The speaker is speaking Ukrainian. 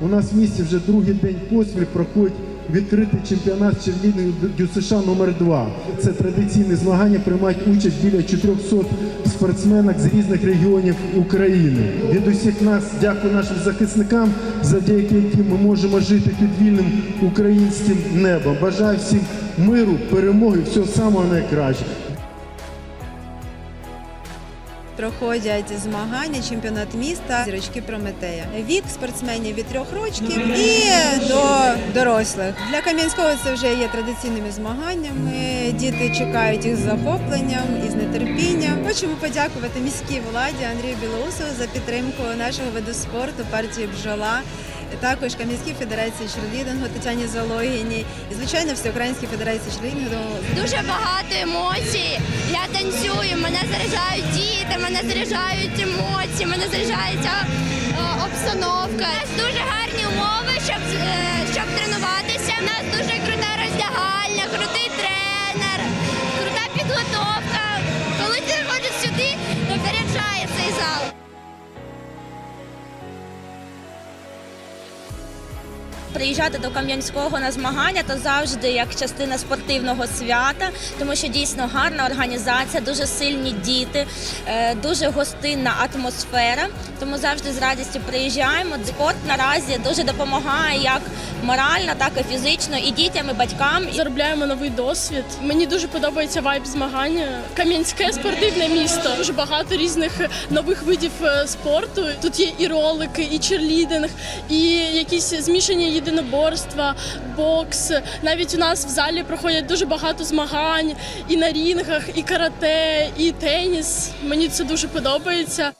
У нас в місті вже другий день поспіль проходить відкритий чемпіонат черлідингу ДЮСШ номер 2 Це традиційне змагання, приймають участь біля 400 спортсменок з різних регіонів України. Від усіх нас дякую нашим захисникам, завдяки яким ми можемо жити під вільним українським небом. Бажаю всім миру, перемоги, всього самого найкращого. Проходять змагання, чемпіонат міста, зірочки Прометея. Вік спортсменів від трьох років і до дорослих. Для Кам'янського це вже є традиційними змаганнями. Діти чекають їх з захопленням і з нетерпінням. Хочемо подякувати міській владі Андрію Білоусову за підтримку нашого виду спорту партії Бджола. Також Кам'янській федерації черлідингу Тетяні Зологіній і звичайно Всеукраїнській федерації черлідингу Дуже багато емоцій. Я танцюю, мене заряджають діти, мене заряджають емоції, мене заряджається е, обстановка. У нас дуже гарні умови, щоб, е, щоб тренуватися. У нас дуже крута роздягальня, крутий тренер, крута підготовка. Коли ти заходиш сюди, то заряджає цей зал. Приїжджати до Кам'янського на змагання то завжди як частина спортивного свята, тому що дійсно гарна організація, дуже сильні діти, е, дуже гостинна атмосфера. Тому завжди з радістю приїжджаємо. Спорт наразі дуже допомагає як морально, так і фізично, і дітям, і батькам. Заробляємо новий досвід. Мені дуже подобається вайб змагання. Кам'янське спортивне місто. Дуже багато різних нових видів е, спорту. Тут є і ролики, і черлідинг, і якісь змішані єдиноборства, бокс. Навіть у нас в залі проходять дуже багато змагань і на рінгах, і карате, і теніс. Мені це дуже подобається.